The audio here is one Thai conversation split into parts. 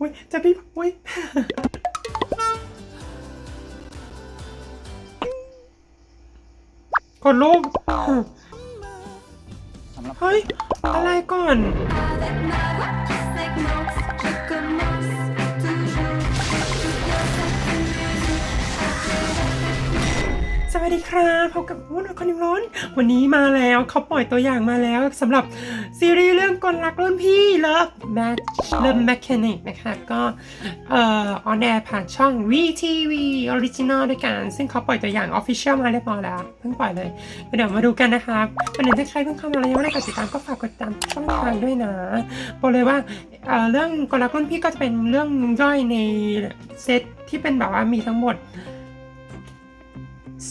อุ้ยจะพี่อุ้ยกดรูปสำหรับเฮ้ย อะไรก่อน ครับพบกับวุ่นคนนิมร้อน วันนี้มาแล้วเขาปล่อยตัวอย่างมาแล้วสำหรับซีรีส์เรื่องกลรักรุ่นพี่เลิฟแมทเลิฟแมคแคนิกนะคะ ก็เอ่อออนแอร์ผ่านช่อง VTV Original ด้วยกัน ซึ่งเขาปล่อยตัวอย่าง Official มาเรียบร้อยแล้ว เพิ่งปล่อยเลย เดี๋ยวมาดูกันนะครับประเด็นถ้าใครเพิ่งเข้ามาแล้วยังไม่ได้กดติดตามก็ฝากกดติดตามช่องทางด้วยนะบอกเลยว่าเอ่อเรื่องกลรักรุ่นพี่ก็จะเป็นเรื่องย่อยในเซตที่เป็นแบบว่ามีทั้งหมด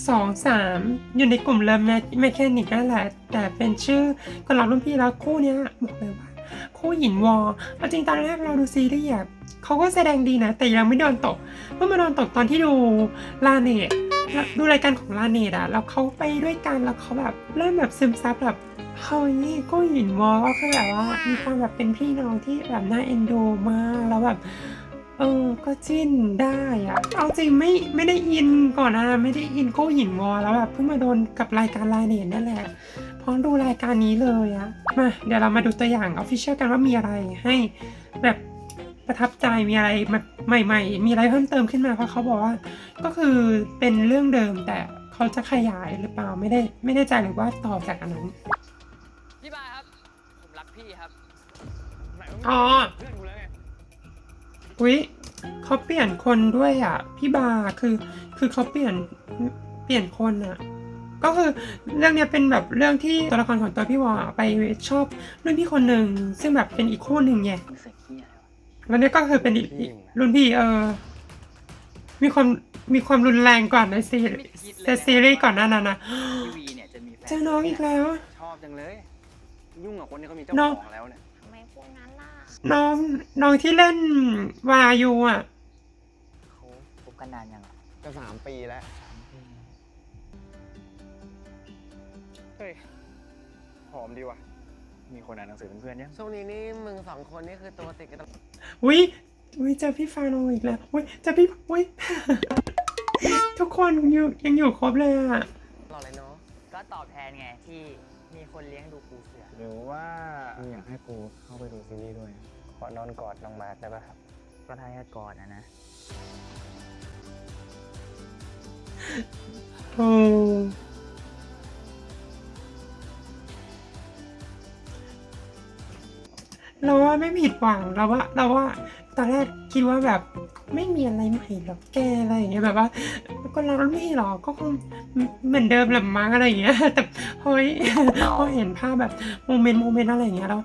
สองสามอยู่ในกลุ่มเลิฟแมคแคนิกนั่นแหละ แต่เป็นชื่อคนรักรุ่นพี่แล้วคู่เนี้ยบอกเลยว่า คู่หยินวอเอาจริงตอนแรกเราดูซีรีส์อะเขาก็แสดงดีนะ แต่ยังไม่โดนตกเพิ่งมาโดนตกตอนที่ดูลาเนตดูรายการของลาเนตอะแล้วเขาไปด้วยกันแล้วเขาแบบเริ่มแบบซึมซับแบบเฮ้ยคู่หยินวอก็คือแบบว่ามีความแบบเป็นพี่น้องที่แบบน่าเอ็นดูมากแล้วแบบ เออ ก็จิ้นได้อะเอาจริงไม่ไม่ได้อินก่อนนะไม่ได้อินโก้หญิงวอแล้วแบบเพิ่งมาโดนกับรายการไลน์เนตนั่นแหละเพราะดูรายการนี้เลยอะมาเดี๋ยวเรามาดูตัวอย่างออฟฟิเชียลกันว่ามีอะไรให้แบบประทับใจมีอะไรแบบใหม่ๆ มีอะไรเพิ่มเติมขึ้นมาเพราะเขาบอกว่า ก็คือเป็นเรื่องเดิมแต่เขาจะขยายหรือเปล่าไม่ได้ไม่แน่ใจหรือว่าต่อจากอันนั้นพี่บายครับ ผมรักพี่ครับอ๋อ เพื่อนกูแล้วไง อุ๊ยเขาเปลี่ยนคนด้วยอะ พี่บาคือ คือเขาเปลี่ยนเปลี่ยนคนอะ ก็คือเรื่องเนี้ยเป็นแบบเรื่องที่ตัวละครของตัวพี่วอไปชอบรุ่นพี่คนหนึ่งซึ่งแบบเป็นอีกคู่หนึ่งไงมึงเสกขี้อะไรวะแล้วเนี้ยก็คือเป็นอีกอีกรุ่นพี่เออมีความมีความรุนแรงก่อนในซีรีส์แต่ซีรีส์ก่อนหน้านั้นนะพี่วีเนี่ยจะมีแฟนเจอน้องอีกแล้วชอบจังเลย ยุ่งกับคนที่เขามีเจ้าน้องของแล้วเนี่ยทำไมพูดงั้ นล่ะน้องน้องที่เล่นวายูอะเขาคบกันนานยังอะก็สามปีแล้ว เฮ้ย หอมดีว่ะ มีคนอ่านหนังสือเป็นเพื่อนยังช่วงนี้นี่มึงสองคนนี่คือตัวติดกันตลอดอุ้ยอุ้ยเจอพี่ฟาโนอีกแล้วอุ้ยเจอพี่อุ้ย ทุกคนอยู่ยังอยู่ครบเลยอะเลยเนาะ ก็ตอบแทนไงที่มีคนเลี้ยงดูปูเสือ หรือว่ามึงอยากให้กูเข้าไปดูซีรีส์ด้วย ขอนอนกอดน้องมาร์คได้ป่ะครับ ก็ทายาทก่อนนะนะโอ้เราว่าไม่ผิดหวังเราว่าเราว่าตอนแรกคิดว่าแบบ ไม่มีอะไรใหม่หรอกแกอะไรอย่างเงี้ยแบบว่า ก็เราไม่หรอกก็คงเหมือนเดิมแหละมั้งอะไรอย่างเงี้ยแต่เฮ้ยพอเห็นภาพแบบโมเมนต์โมเมนต์อะไรอย่างเงี้ยแล้ว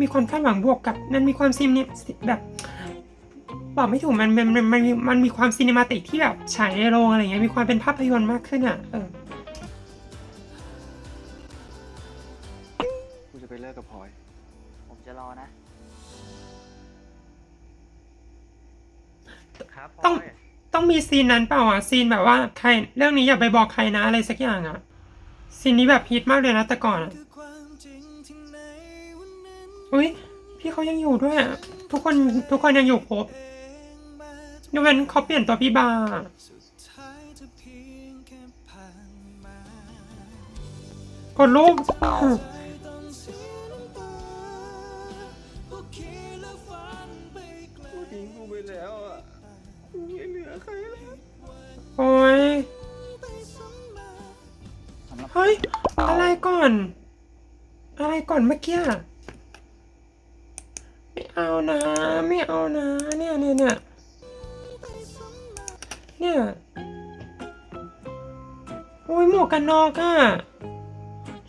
มีความคาดหวังบวกกับมันมีความซิมเนี่ยแบบบอกไม่ถูกมันมันมันมันมีมันมีความซีนิมาติกที่แบบฉายในโรงอะไรอย่างเงี้ยมีความเป็นภาพยนตร์มากขึ้นอะเออกูจะไปเลิกกับพลอย ผมจะรอนะ ต้องอยต้องมีซีนนั้นเปล่าอะซีนแบบว่าใครเรื่องนี้อย่าไปบอกใครนะอะไรสักอย่างอะซีนนี้แบบฮิตมากเลยนะแต่ก่อนอะอุ้ยพี่เขายังอยู่ด้วยอะทุกคนทุกคนยังอยู่ครบยกเว้นเขาเปลี่ยนตัวพี่บาร์กดรูปกูทิ้งกูไปแล้วอะกู ไม่เหลือใครแล้วโอ้ยสำหรับเฮ้ย อะไรก่อน อะไรก่อนเมื่อกี้อะไม่เอานะ ไม่เอานะ เนี่ยเนี่ยเนี่ยเนี่ยโอ้ยหมวกกันน็อกอะ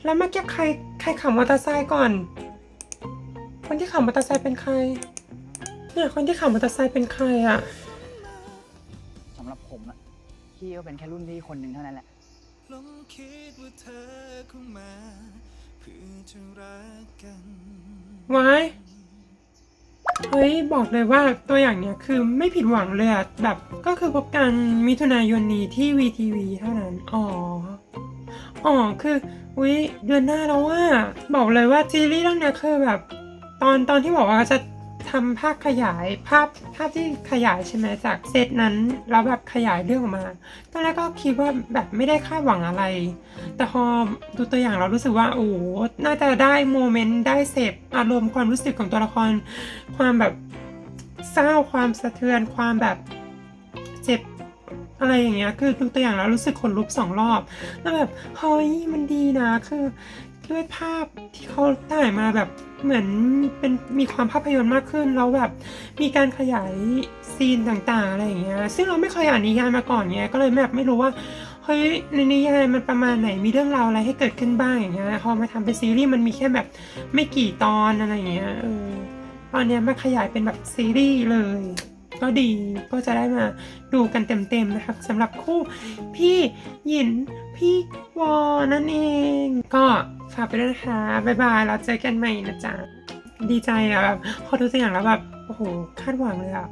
แล้วเมื่อกี้ใครใครขับมอเตอร์ไซค์ก่อน คนที่ขับมอเตอร์ไซค์เป็นใคร เนี่ยคนที่ขับมอเตอร์ไซค์เป็นใครอะ พี่ก็เป็นแค่รุ่นพี่คนหนึ่งเท่านั้นแหละ ลองคิดว่าเธอคงมาเพื่อจะรักกัน ไว้เฮ้ย บอกเลยว่าตัวอย่างเนี้ยคือไม่ผิดหวังเลยอะแบบก็คือพบกันมิถุนายนนี้ที่ VTV เท่านั้น อ๋อ อ๋อ คืออุ้ยเดือนหน้าแล้วว่า บอกเลยว่าซีรีส์เรื่องเนี้ยคือแบบ ตอนตอนที่บอกว่าจะ ทำภาพขยายภาพภาพที่ขยายใช่ไหมจากเซตนั้นแล้วแบบขยายเรื่องออกมาตอนแรกก็คิดว่าแบบไม่ได้คาดหวังอะไร แต่พอดูตัวอย่างเรารู้สึกว่าโอ้น่าจะได้โมเมนต์ได้เสพอารมณ์ความรู้สึกของตัวละคร ความแบบเศร้าความสะเทือนความแบบเจ็บอะไรอย่างเงี้ยคือดูตัวอย่างแล้วรู้สึกขนลุกสองรอบแล้วแบบเฮ้ยมันดีนะคือด้วยภาพที่เขาถ่ายมาแบบ เหมือนเป็นมีความภาพยนตร์มากขึ้น แล้วแบบมีการขยายซีนต่างๆอะไรอย่างเงี้ยซึ่งเราไม่เคยอ่านนิยายมาก่อนเงี้ยก็เลยแบบไม่รู้ว่าเฮ้ยในนิยายมันประมาณไหนมีเรื่องราวอะไรให้เกิดขึ้นบ้างอย่างเงี้ยพอมาทำเป็นซีรีส์มันมีแค่แบบไม่กี่ตอนอะไรอย่างเงี้ยเออตอนเนี้ยมาขยายเป็นแบบซีรีส์เลย ก็ดีก็จะได้มาดูกันเต็มๆนะคะสำหรับคู่พี่หยินพี่วอนั่นเอง ก็ ฝากไปด้วยนะคะบ๊ายบายเราเจอกันใหม่นะจ๊ะ ดีใจอะแบบพอทุกอย่างแล้วแบบ โอ้โห คาดหวังเลยอะ